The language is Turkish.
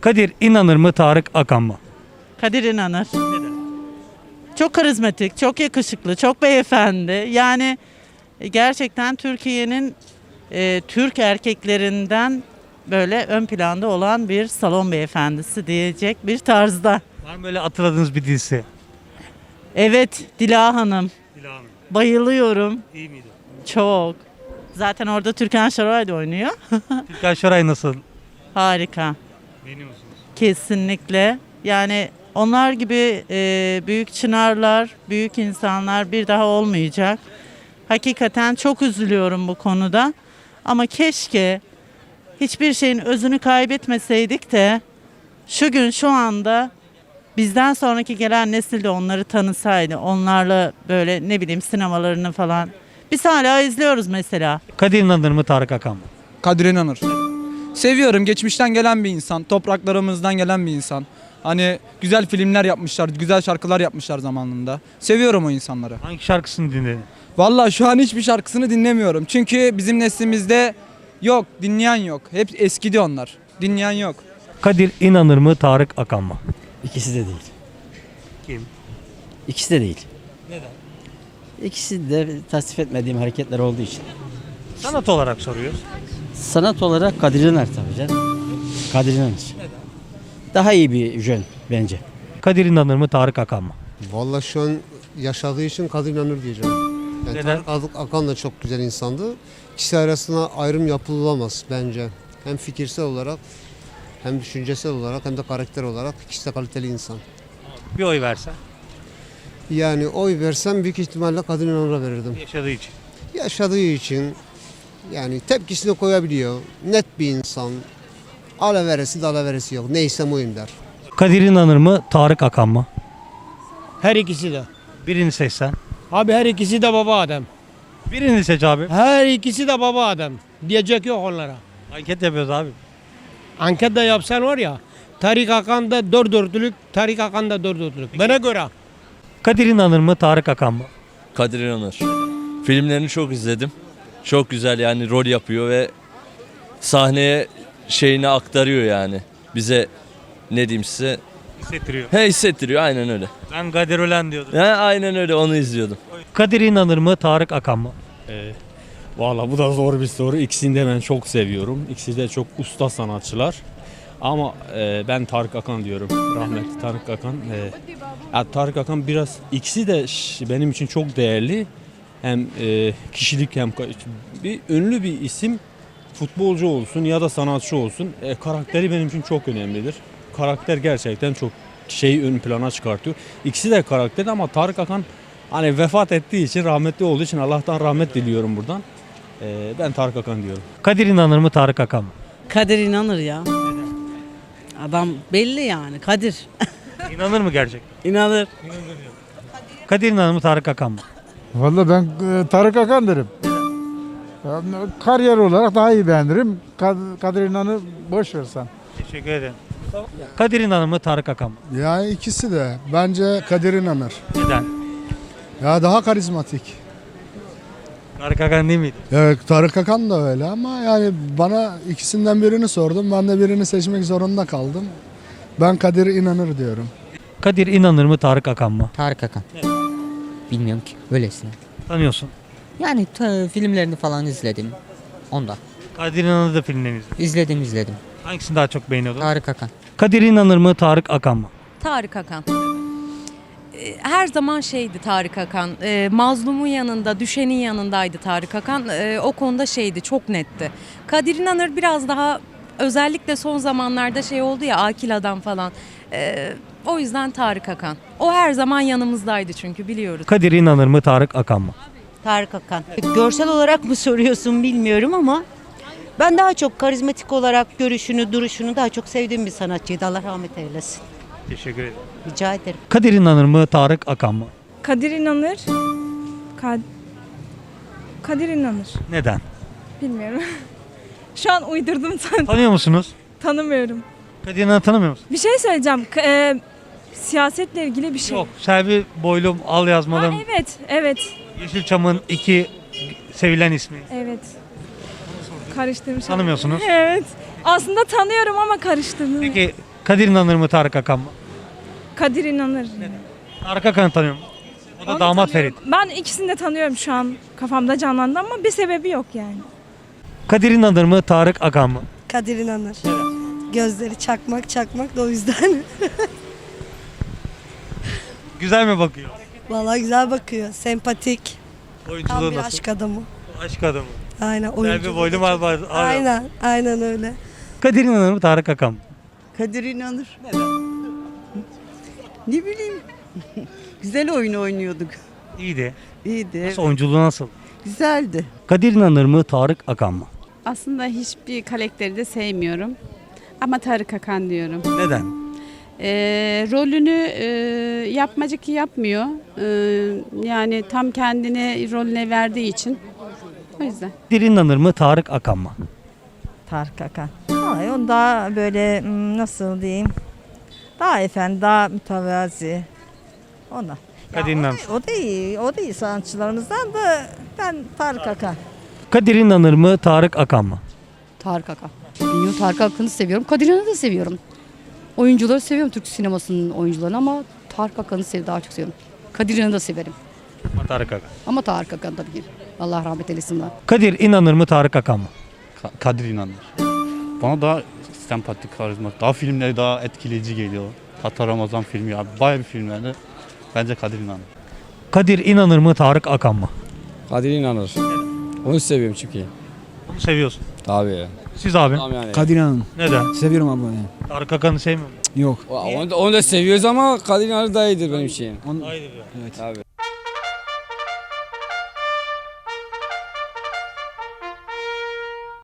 Kadir inanır mı Tarık Akan mı? Kadir İnanır. Çok karizmatik, çok yakışıklı, çok beyefendi. Yani e, gerçekten Türkiye'nin e, Türk erkeklerinden böyle ön planda olan bir salon beyefendisi diyecek bir tarzda. Var mı böyle hatırladığınız bir dizisi? Evet, Dila Hanım. Dilan Hanım. Bayılıyorum. İyi miydi? Çok. Zaten orada Türkan Şoray da oynuyor. Türkan Şoray nasıl? Harika. Beğeniyor musunuz? Kesinlikle. Yani onlar gibi e, büyük çınarlar, büyük insanlar bir daha olmayacak. Hakikaten çok üzülüyorum bu konuda. Ama keşke hiçbir şeyin özünü kaybetmeseydik de şu gün şu anda bizden sonraki gelen nesil de onları tanısaydı. Onlarla böyle ne bileyim sinemalarını falan. Biz hala izliyoruz mesela. Kadir inanır mı Tarık Akan mı? Kadir İnanır. Seviyorum. Geçmişten gelen bir insan. Topraklarımızdan gelen bir insan. Hani güzel filmler yapmışlar, güzel şarkılar yapmışlar zamanında. Seviyorum o insanları. Hangi şarkısını dinledin? Vallahi şu an hiçbir şarkısını dinlemiyorum. Çünkü bizim neslimizde yok, dinleyen yok. Hep eskidi onlar. Dinleyen yok. Kadir inanır mı Tarık Akan mı? İkisi de değil. Kim? İkisi de değil. Neden? İkisi de tasvip etmediğim hareketler olduğu için. Sanat olarak soruyoruz. Sanat olarak Kadir İnanır tabii canım. Kadir İnanır. Daha iyi bir jön bence. Kadir inanır mı Tarık Akan mı? Vallahi şu an yaşadığı için Kadir İnanır diyeceğim. Yani Neden? Tarık Akan da çok güzel insandı. İkisi arasında ayrım yapılamaz bence. Hem fikirsel olarak hem düşüncesel olarak hem de karakter olarak ikisi de kaliteli insan. Bir oy versen. Yani oy versem büyük ihtimalle Kadir İnanır'a verirdim. Yaşadığı için. Yaşadığı için yani tepkisini koyabiliyor. Net bir insan. Alaveresi de alaveresi yok. Neysem oyum der. Kadir inanır mı Tarık Akan mı? Her ikisi de. Birini seçsen. Abi her ikisi de baba adam. Birini seç abi. Her ikisi de baba adam. Diyecek yok onlara. Anket yapıyoruz abi. Anket de yapsan var ya. Tarik Akan da dört dörtlük, Tarik Akan da dört dörtlük. Bana göre. Kadir inanır mı Tarık Akan mı? Kadir İnanır. Filmlerini çok izledim. Çok güzel yani rol yapıyor ve sahneye şeyini aktarıyor yani. Bize ne diyeyim size? Hissettiriyor. He hissettiriyor aynen öyle. Ben Kadir Ölen diyordum. He aynen öyle onu izliyordum. Kadir inanır mı Tarık Akan mı? Ee, Valla bu da zor bir soru. İkisini de ben çok seviyorum. İkisi de çok usta sanatçılar. Ama e, ben Tarık Akan diyorum. Rahmetli Tarık Akan. E, ya Tarık Akan biraz ikisi de benim için çok değerli. Hem e, kişilik hem bir ünlü bir isim futbolcu olsun ya da sanatçı olsun e, karakteri benim için çok önemlidir. Karakter gerçekten çok şeyi ön plana çıkartıyor. İkisi de karakter ama Tarık Akan hani vefat ettiği için rahmetli olduğu için Allah'tan rahmet diliyorum buradan. E, ben Tarık Akan diyorum. Kadir inanır mı Tarık Akan mı? Kadir inanır ya. Adam belli yani Kadir. İnanır mı gerçek? İnanır. Kadir inanır mı Tarık Akan mı? Vallahi ben e, Tarık Akan derim. Kariyer olarak daha iyi beğenirim. Kad- Kadir İnan'ı boş versen. Teşekkür ederim. Kadir inanır mı Tarık Akan mı? Ya ikisi de. Bence Kadir İnanır. Neden? Ya daha karizmatik. Tarık Akan değil miydi? Evet Tarık Akan da öyle ama yani bana ikisinden birini sordum. Ben de birini seçmek zorunda kaldım. Ben Kadir İnanır diyorum. Kadir inanır mı Tarık Akan mı? Tarık Akan. Bilmiyorum ki. Öylesine. Tanıyorsun. Yani ta- filmlerini falan izledim. Onda. Kadir inanır da filmlerini izledin. İzledim izledim. Hangisini daha çok beğeniyordun? Tarık Akan. Kadir inanır mı Tarık Akan mı? Tarık Akan. Ee, Her zaman şeydi Tarık Akan. Ee, mazlumun yanında, düşenin yanındaydı Tarık Akan. Ee, o konuda şeydi, çok netti. Kadir İnanır biraz daha özellikle son zamanlarda şey oldu ya akil adam falan. Ee, o yüzden Tarık Akan. O her zaman yanımızdaydı çünkü biliyoruz. Kadir inanır mı Tarık Akan mı? Tarık Akan. Görsel olarak mı soruyorsun bilmiyorum ama ben daha çok karizmatik olarak görüşünü, duruşunu daha çok sevdiğim bir sanatçıydı. Allah rahmet eylesin. Teşekkür ederim. Rica ederim. Kadir inanır mı Tarık Akan mı? Kadir İnanır. Kadir İnanır. Neden? Bilmiyorum. Şu an uydurdum Tanıyor musunuz? tanımıyorum. Kadir İnanır'ı tanımıyor musun? Bir şey söyleyeceğim. e, siyasetle ilgili bir şey. Yok. Selvi Boylum, Al Yazmalım, evet, evet, Yeşilçam'ın iki sevilen ismi. evet. Karıştırmış. Tanımıyorsunuz. Evet. Aslında tanıyorum ama karıştırdım. Peki Kadir İnanır mı Tarık Akan mı? Kadir İnanır. Tarık Akan'ı tanıyor musun? O da Onu damat tanıyorum. Ferit. Ben ikisini de tanıyorum şu an. Kafamda canlandı ama bir sebebi yok yani. Kadir İnanır mı Tarık Akan mı? Kadir İnanır. Gözleri çakmak çakmak da o yüzden. Güzel mi bakıyor? Vallahi güzel bakıyor. Sempatik. Oyunculuğu nasıl? adamı. Aşk adamı. Aynen Güzel bir boylum var. var. Aynen. Aynen öyle. Kadir İnanır mı Tarık Akan mı? Kadir İnanır. Ne bileyim. Güzel oyun oynuyorduk. İyiydi. İyiydi. Nasıl oyunculuğu nasıl? Güzeldi. Kadir İnanır mı Tarık Akan mı? Aslında hiçbir karakteri de sevmiyorum. Ama Tarık Akan diyorum. Neden? Ee, rolünü e, yapmacık yapmıyor. Ee, yani tam kendini rolüne verdiği için. O yüzden. Kadir İnanır mı Tarık Akan mı? Tarık Akan. Ay, onu daha böyle hmm, nasıl diyeyim? Daha efendi, daha mütevazi. Ona. Kadir İnanır. O da iyi, o da iyi sanatçılarımızdan da ben Tarık Akan. Kadir İnanır mı Tarık Akan mı? Tarık Akan. Bilmiyorum Tarık Akan'ı seviyorum. Kadir İnanır'ı da seviyorum. Oyuncuları seviyorum Türk sinemasının oyuncularını ama Tarık Akan'ı sev daha çok seviyorum. Kadir İnanır'ı da severim. Ama Tarık Akan. Ama Tarık Akan tabii ki. Allah rahmet eylesin. Kadir İnanır mı Tarık Akan mı? Kadir İnanır. Bana daha sempatik, karizmatik, daha filmleri daha etkileyici geliyor. Tatar Ramazan filmi ya bayağı bir filmlerde bence Kadir İnanır. Kadir İnanır mı Tarık Akan mı? Kadir İnanır. Onu seviyorum çünkü. Onu seviyorsun. Tabii. Siz abi? yani. Kadir İnanır. Neden? Seviyorum abi. Tarık Akan'ı sevmiyor musun? Yok. Onu da, onu da seviyoruz ama Kadir İnanır daha iyidir benim için. Haydi be. Tabii.